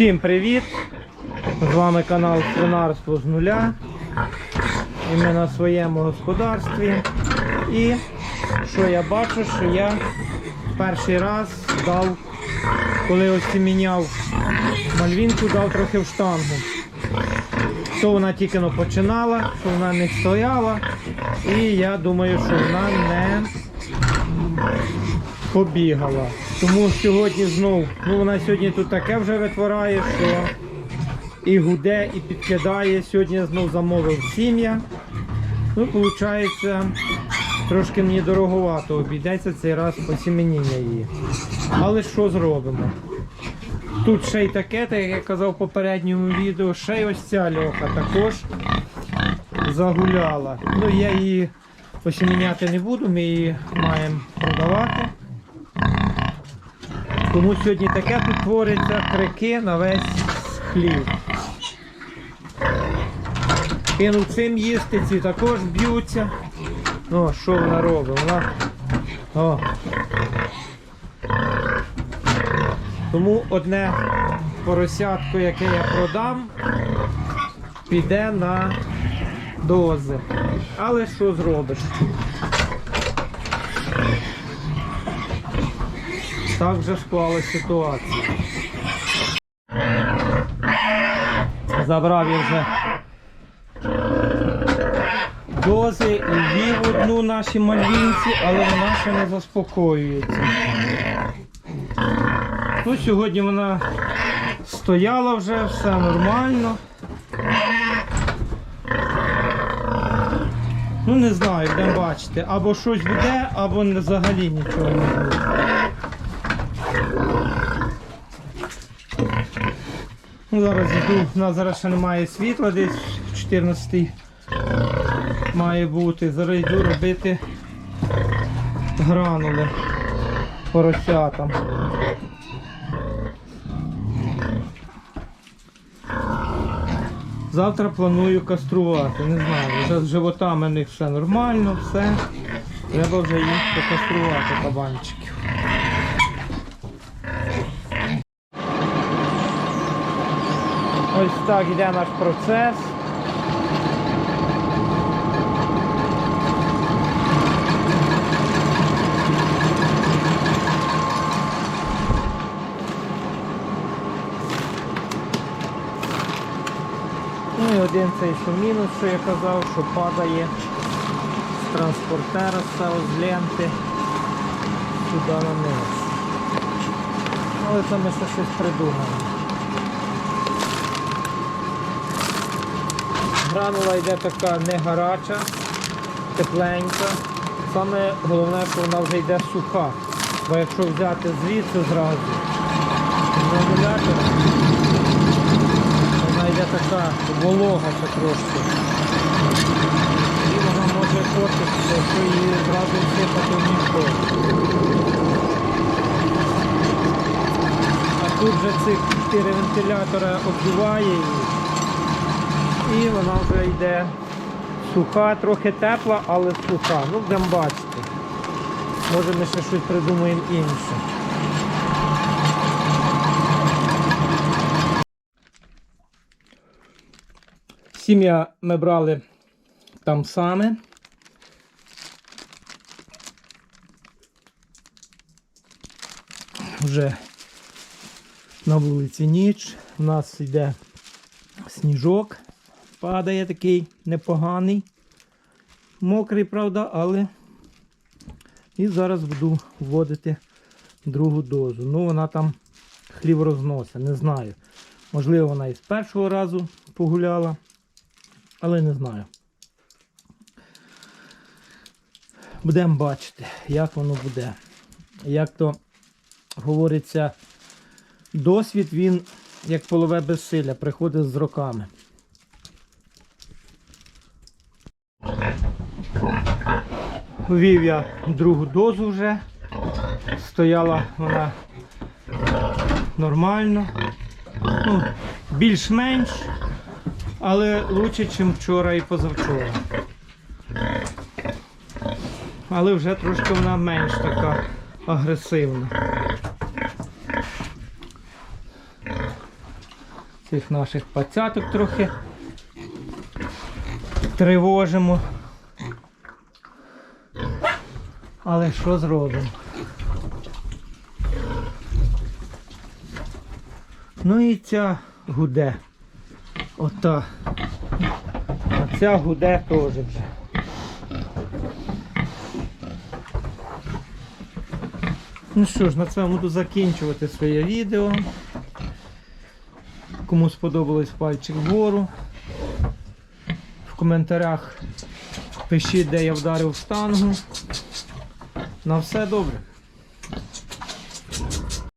Всім привіт! З вами канал Свинарство з нуля. І ми на своєму господарстві. І що я бачу, що я перший раз дав, коли ось міняв мальвінку, дав трохи в штангу. То вона тільки починала, що вона не стояла. І я думаю, що вона не побігала. Тому сьогодні знов, ну вона сьогодні тут таке вже витворяє, що і гуде, і підкидає. Сьогодні знов замовив сім'я. Ну, виходить, трошки мені дороговато обійдеться цей раз посіменіння її. Але що зробимо? Тут ще й таке, так як я казав в попередньому відео, ще й ось ця льоха також загуляла. Ну я її посіміняти не буду, ми її маємо продавати. Тому сьогодні таке тут твориться крики на весь хлів. Кинув цим їсти, ці також б'ються. Ну, що вона робить? Вона. О. Тому одне поросятко, яке я продам, піде на дози. Але що зробиш? Так вже склалася ситуація. Забрав я вже дози і ввів одну нашій мальвінці, але вона ще не заспокоюється. Ну, сьогодні вона стояла вже, все нормально. Ну не знаю, будемо бачити. Або щось буде, або взагалі нічого не буде. Ну, зараз йду, у нас зараз ще немає світла, десь в 14 має бути. Зараз йду робити гранули поросятам. Завтра планую каструвати, не знаю, вже з животами в них все нормально, все. Треба вже їх покаструвати кабанчиків. Ось так йде наш процес. Ну і один цей що мінус, що я казав, що падає з транспортера з ленти сюди на низ. Але це ми ще щось придумаємо. Гранула йде така не гаряча, тепленька. Саме головне, що вона вже йде суха. Бо якщо взяти звідси зразу, вона йде така волога ще трошки. І вона може портитися, якщо її зразу всипати в мішок. А тут вже ці чотири вентилятора обдуває її. І вона вже йде суха, трохи тепла, але суха. Ну, будемо бачити. Може ми ще щось придумаємо інше. Сім'я ми брали там саме. Вже на вулиці ніч. У нас йде сніжок, падає такий непоганий. Мокрий, правда, але і зараз буду вводити другу дозу. Ну, вона там хлів розносить, не знаю. Можливо, вона і з першого разу погуляла, але не знаю. Будемо бачити, як воно буде. Як то говориться, досвід він, як полове безсилля, приходить з роками. Ввів я другу дозу вже. Стояла вона нормально. Ну, більш-менш, але краще, ніж вчора і позавчора. Але вже трошки вона менш така агресивна. Цих наших пацяток трохи тривожимо. Але що зробимо? Ну і ця гуде. Ота. А ця гуде теж вже. Ну що ж, на цьому буду закінчувати своє відео. Кому сподобалось пальчик вгору. В коментарях пишіть, де я вдарив штангу. На все добре.